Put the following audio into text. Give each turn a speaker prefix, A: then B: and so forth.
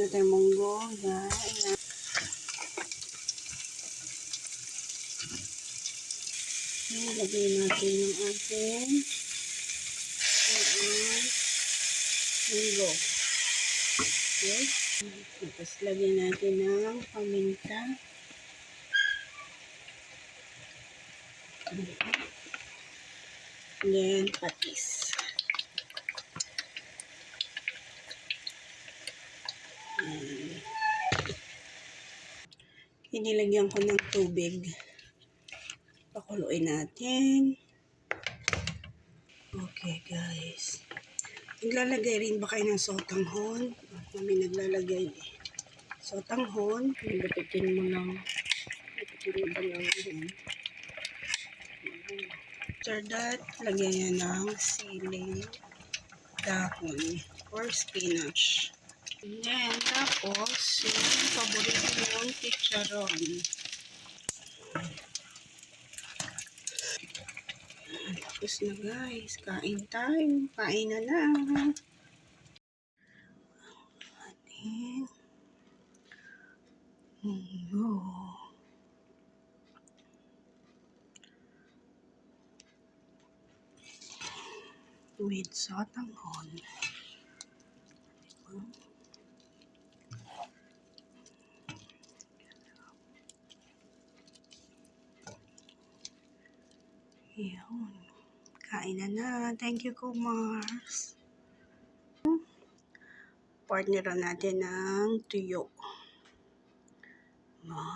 A: na tayo munggo, guys. Lagay natin yung ating yung munggo. Okay. Tapos lagyan natin ng paminta. Then, patis. Ayan. Inilagyan ko ng tubig. Pakuluin natin. Okay, guys. Naglalagay rin ba kayo ng sotanghon? Kami naglalagay eh. Sotanghon. Lupitin mo lang. Lupitin mo ba lang yun? After that, lagyan niya ng sili, dahon, or spinach. Then, tapos, yung paborito yung chicharon. Tapos na guys, kain tayo. Kain na na. Ating munggo. With sotanghon. Diba? Yun. Kain na na. Thank you, Kumars. Partner natin ng tuyo. Diba?